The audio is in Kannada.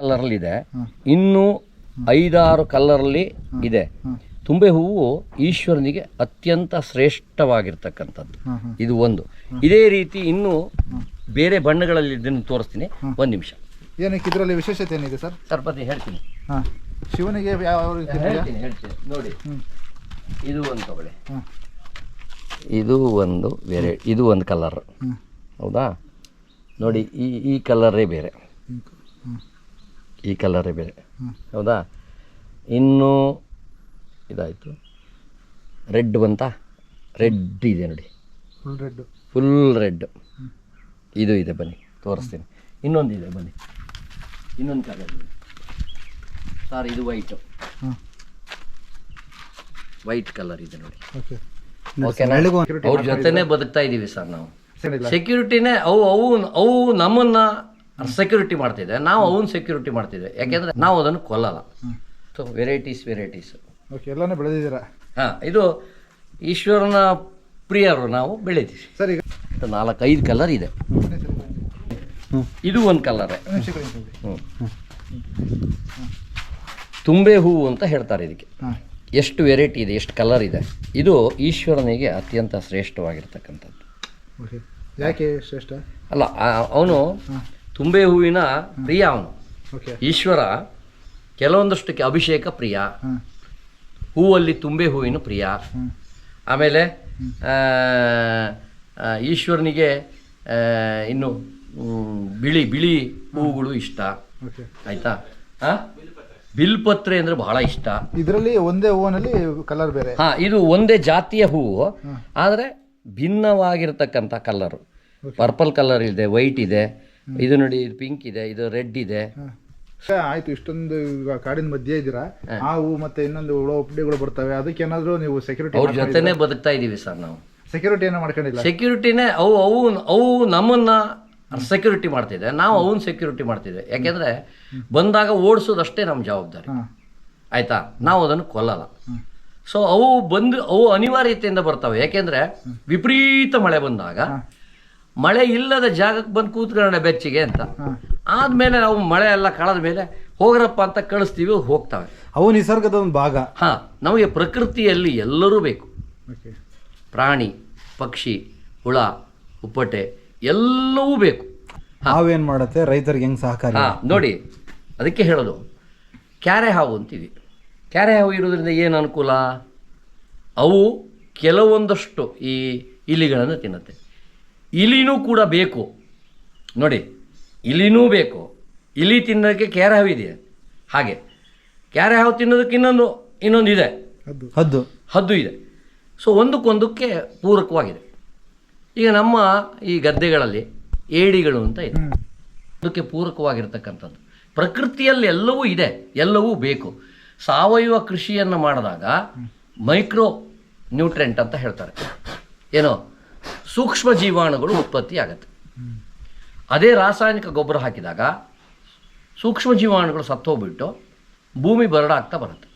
ಕಲರಲ್ಲಿ ಇದೆ ಇನ್ನು ಐದಾರು ಕಲ್ಲರಲ್ಲಿ ಇದೆ. ತುಂಬೆ ಹೂವು ಈಶ್ವರನಿಗೆ ಅತ್ಯಂತ ಶ್ರೇಷ್ಠವಾಗಿರ್ತಕ್ಕಂಥದ್ದು. ಇದು ಒಂದು. ಇದೇ ರೀತಿ ಇನ್ನು ಬೇರೆ ಬಣ್ಣಗಳಲ್ಲಿ ಇದನ್ನು ತೋರಿಸ್ತೀನಿ. ಒಂದು ನಿಮಿಷ. ಏನಕ್ಕೆ ಇದರಲ್ಲಿ ವಿಶೇಷತೆ ಏನಿದೆ ಸರ್? ಸರ್ಪತಿ ಹೇಳ್ತೀನಿ. ಶಿವನಿಗೆ ಯಾವ ರೀತಿ ಹೇಳ್ತೀನಿ ಹೇಳ್ತೀನಿ. ನೋಡಿ. ಇದು ಒಂದು ತಗೊಳ್ಳಿ. ಇದು ಒಂದು ಬೇರೆ ಇದು ಒಂದು ಕಲರ್ ಹೌದಾ? ನೋಡಿ ಈ ಈ ಕಲರೇ ಬೇರೆ. ಈ ಕಲರೇ ಬೇರೆ. ಹೌದಾ? ಇನ್ನು ಇದಾಯಿತು. ರೆಡ್ ಬಂತಾ? ರೆಡ್ ಇದೆ ನೋಡಿ. ಫುಲ್ ರೆಡ್ ಫುಲ್ ರೆಡ್ ಇದು ಇದೆ ಬನ್ನಿ. ತೋರಿಸ್ತೀನಿ. ಇನ್ನೊಂದು ಇದೆ ಬನ್ನಿ. ಇನ್ನೊಂದು ಕಲರ್ ಇದೆ. ಸರ್ ಇದು ವೈಟು ವೈಟ್ ಕಲರ್ ಇದೆ ನೋಡಿ. ಅವ್ರ ಜೊತೆನೇ ಬದುಕ್ತಾ ಇದ್ದೀವಿ ಸರ್ ನಾವು. ಸೆಕ್ಯೂರಿಟಿನೇ ಅವು ಅವು ಅವು ನಮ್ಮನ್ನ ಸೆಕ್ಯೂರಿಟಿ ಮಾಡ್ತಿದ್ದೆ ನಾವು ಅವನ್ ಸೆಕ್ಯೂರಿಟಿ ಮಾಡ್ತಿದ್ದೆ ಯಾಕೆಂದ್ರೆ ನಾವು ಅದನ್ನು ಕೊಲ್ಲಲ್ಲ. ಸೊ ವೆರೈಟೀಸ್ ವೆರೈಟೀಸ್ ಓಕೆ ಎಲ್ಲಾನು ಬೆಳೆದಿದ್ದೀರ? ಹಾಂ ಇದು ಈಶ್ವರನ ಪ್ರಿಯರು ನಾವು ಬೆಳಿತೀವಿ ಸರ್ ಈಗ ನಾಲ್ಕೈದು ಕಲರ್ ಇದೆ. ಇದು. ಒಂದು ಕಲರೇ ಹ್ಞೂ ತುಂಬೆ ಹೂವು ಅಂತ ಹೇಳ್ತಾರೆ ಇದಕ್ಕೆ. ಎಷ್ಟು ವೆರೈಟಿ ಇದೆ ಎಷ್ಟು ಕಲರ್ ಇದೆ. ಇದು ಈಶ್ವರನಿಗೆ ಅತ್ಯಂತ ಶ್ರೇಷ್ಠವಾಗಿರ್ತಕ್ಕಂಥದ್ದು. ಓಕೆ ಯಾಕೆ ಶ್ರೇಷ್ಠ? ಅಲ್ಲ ಅವನು ತುಂಬೆ ಹೂವಿನ ಪ್ರಿಯ ಅವನು. ಈಶ್ವರ ಕೆಲವೊಂದಷ್ಟಕ್ಕೆ ಅಭಿಷೇಕ ಪ್ರಿಯ. ಹೂವಲ್ಲಿ ತುಂಬೆ ಹೂವಿನ ಪ್ರಿಯ. ಆಮೇಲೆ ಈಶ್ವರನಿಗೆ ಇನ್ನು ಬಿಳಿ ಬಿಳಿ ಹೂವುಗಳು ಇಷ್ಟ. ಆಯ್ತಾ? ಬಿಲ್ಪತ್ರೆ ಅಂದ್ರೆ ಬಹಳ ಇಷ್ಟ. ಇದರಲ್ಲಿ ಒಂದೇ ಹೂವಿನಲ್ಲಿ ಕಲರ್ ಬೇರೆ. ಹಾ ಇದು ಒಂದೇ ಜಾತಿಯ ಹೂವು. ಆದರೆ ಭಿನ್ನವಾಗಿರತಕ್ಕಂಥ ಕಲರು ಪರ್ಪಲ್ ಕಲರ್ ಇದೆ ವೈಟ್ ಇದೆ. ಇದು ನೋಡಿ ಇದು ಪಿಂಕ್ ಇದೆ ಇದು ರೆಡ್ ಇದೆ. ಆಯ್ತು ಇಷ್ಟೊಂದು ಈಗ ಕಾಡಿನ ಮಧ್ಯೆ ಇದ್ದೀರಾ? ಹಾವು ಮತ್ತೆ ಇನ್ನೊಂದು ಹುಳ ಉಪ್ಪಡಿಗಳು ಬರ್ತವೆ. ಅದಕ್ಕೆ ಏನಾದ್ರು ನೀವು ಸೆಕ್ಯೂರಿಟಿ ಅವ್ರ ಜೊತೆನೇ ಬದುಕ್ತಾ ಇದೀವಿ ಸರ್ ನಾವು. ಸೆಕ್ಯೂರಿಟಿ ಏನೋ ಮಾಡ್ಕೊಂಡಿಲ್ಲ? ಸೆಕ್ಯೂರಿಟಿನೇ ಅವು ಅವು ಅವು ನಮ್ಮನ್ನ ಸೆಕ್ಯೂರಿಟಿ ಮಾಡ್ತಿದೆ. ನಾವು ಅವನ್ ಸೆಕ್ಯೂರಿಟಿ ಮಾಡ್ತಿದ್ದೆ ಯಾಕೆಂದ್ರೆ ಬಂದಾಗ ಓಡಿಸೋದಷ್ಟೇ ನಮ್ಮ ಜವಾಬ್ದಾರಿ. ಆಯ್ತಾ? ನಾವು ಅದನ್ನು ಕೊಲ್ಲಲ್ಲ. ಸೊ ಅವು ಬಂದು ಅವು ಅನಿವಾರ್ಯತೆಯಿಂದ ಬರ್ತಾವೆ. ಯಾಕೆಂದ್ರೆ ವಿಪರೀತ ಮಳೆ ಬಂದಾಗ ಮಳೆ ಇಲ್ಲದ ಜಾಗಕ್ಕೆ ಬಂದು ಕೂತ್ಕೊಳ್ಳೋಣ ಬೆಚ್ಚಿಗೆ ಅಂತ. ಆದ್ಮೇಲೆ ನಾವು ಮಳೆ ಎಲ್ಲ ಕಳೆದ ಮೇಲೆ ಹೋಗ್ರಪ್ಪ ಅಂತ ಕಳಿಸ್ತೀವಿ ಹೋಗ್ತವೆ. ಅವು ನಿಸರ್ಗದ ಒಂದು ಭಾಗ. ಹಾ ನಮಗೆ ಪ್ರಕೃತಿಯಲ್ಲಿ ಎಲ್ಲರೂ ಬೇಕು. ಪ್ರಾಣಿ ಪಕ್ಷಿ ಹುಳ ಉಪ್ಪಟೆ ಎಲ್ಲವೂ ಬೇಕು. ಹಾವೇನು ಮಾಡುತ್ತೆ? ರೈತರಿಗೆ ಹೆಂಗ್ ಸಹಕಾರ? ಹಾ ನೋಡಿ ಅದಕ್ಕೆ ಹೇಳೋದು. ಕ್ಯಾರೆ ಹಾವು ಅಂತೀವಿ. ಕ್ಯಾರೆ ಹಾವು ಇರೋದ್ರಿಂದ ಏನು ಅನುಕೂಲ? ಅವು ಕೆಲವೊಂದಷ್ಟು ಈ ಇಲಿಗಳನ್ನು ತಿನ್ನುತ್ತೆ. ಇಲಿನೂ ಕೂಡ ಬೇಕು. ನೋಡಿ ಇಲಿನೂ ಬೇಕು. ಇಲಿ ತಿನ್ನೋದಕ್ಕೆ ಕ್ಯಾರೆ ಹಾವು ಇದೆ ಹಾಗೆ. ಕ್ಯಾರೆ ಹಾವು ತಿನ್ನೋದಕ್ಕೆ ಇನ್ನೊಂದು ಇನ್ನೊಂದು ಇದೆ. ಹದ್ದು. ಹದ್ದು. ಇದೆ. ಸೊ ಒಂದಕ್ಕೊಂದಕ್ಕೆ ಪೂರಕವಾಗಿದೆ. ಈಗ ನಮ್ಮ ಈ ಗದ್ದೆಗಳಲ್ಲಿ ಏಡಿಗಳು ಅಂತ ಇದೆ. ಅದಕ್ಕೆ ಪೂರಕವಾಗಿರ್ತಕ್ಕಂಥದ್ದು. ಪ್ರಕೃತಿಯಲ್ಲಿ ಎಲ್ಲವೂ ಇದೆ ಎಲ್ಲವೂ ಬೇಕು. ಸಾವಯವ ಕೃಷಿಯನ್ನು ಮಾಡಿದಾಗ ಮೈಕ್ರೋ ನ್ಯೂಟ್ರೆಂಟ್ ಅಂತ ಹೇಳ್ತಾರೆ. ಏನೋ? ಸೂಕ್ಷ್ಮ ಜೀವಾಣುಗಳು ಉತ್ಪತ್ತಿ ಆಗುತ್ತೆ ಅದೇ ರಾಸಾಯನಿಕ ಗೊಬ್ಬರ ಹಾಕಿದಾಗ ಸೂಕ್ಷ್ಮ ಜೀವಾಣುಗಳು ಸತ್ತೋಗ್ಬಿಟ್ಟು ಭೂಮಿ ಬರಡಾಗ್ತಾ ಬರುತ್ತೆ.